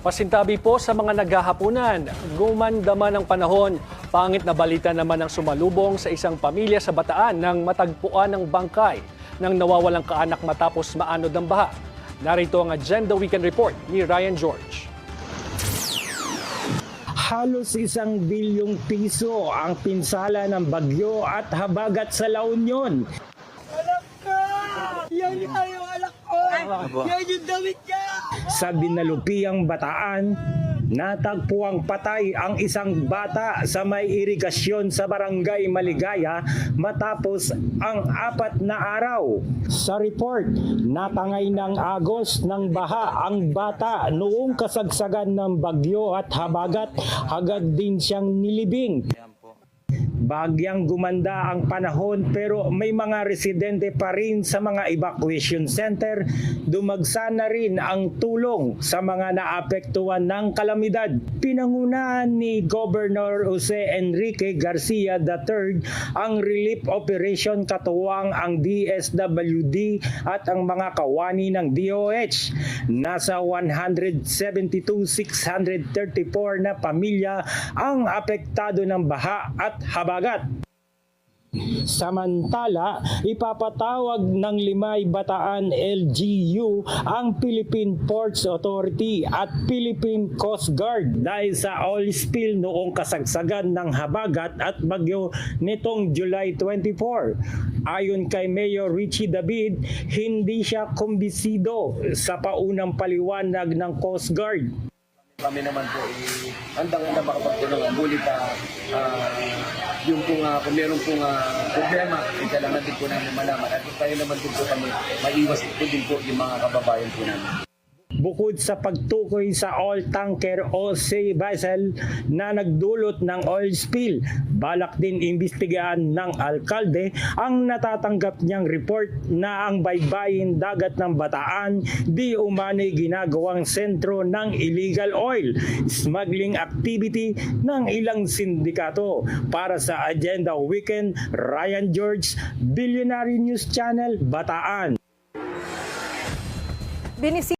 Pasintabi po sa mga naghahapunan. Gumanda man ang panahon. Pangit na balita naman ang sumalubong sa isang pamilya sa Bataan nang matagpuan ng bangkay ng nawawalang kaanak matapos maanod ng baha. Narito ang Agenda Weekend Report ni Ryan George. Halos isang bilyong piso ang pinsala ng bagyo at habagat sa La Union. Anak ko! Yan yung anak ko! Yan yung damit niya! Sa binalupiang bataan, natagpuang patay ang isang bata sa may irigasyon sa barangay Maligaya matapos ang apat na araw. Sa report, natangay ng agos ng baha ang bata noong kasagsagan ng bagyo at habagat agad din siyang nilibing. Bagyang gumanda ang panahon pero may mga residente pa rin sa mga evacuation center. Dumagsa na rin ang tulong sa mga naapektuhan ng kalamidad. Pinangunahan ni Governor Jose Enrique Garcia III ang relief operation katuwang ang DSWD at ang mga kawani ng DOH. Nasa 172,634 na pamilya ang apektado ng baha at habagat. Samantala, ipapatawag ng Limay Bataan LGU ang Philippine Ports Authority at Philippine Coast Guard dahil sa oil spill noong kasagsagan ng habagat at bagyo nitong July 24. Ayon kay Mayor Richie David, hindi siya kumbisido sa paunang paliwanag ng Coast Guard. Kami naman po eh, handang-handa makapagtulong. Ngunit uh, yung kung, uh, kung meron pong ah, problema, eh, kailangan din po namin malaman. At tayo naman din po kami, maiwas po din po yung mga kababayan po namin. Bukod sa pagtukoy sa oil tanker o sea vessel na nagdulot ng oil spill, balak din imbestigahan ng alkalde ang natatanggap niyang report na ang baybayin dagat ng Bataan di umano'y ginagawang sentro ng illegal oil smuggling activity ng ilang sindikato. Para sa Agenda Weekend, Ryan George, Billionaire News Channel, Bataan. Binisi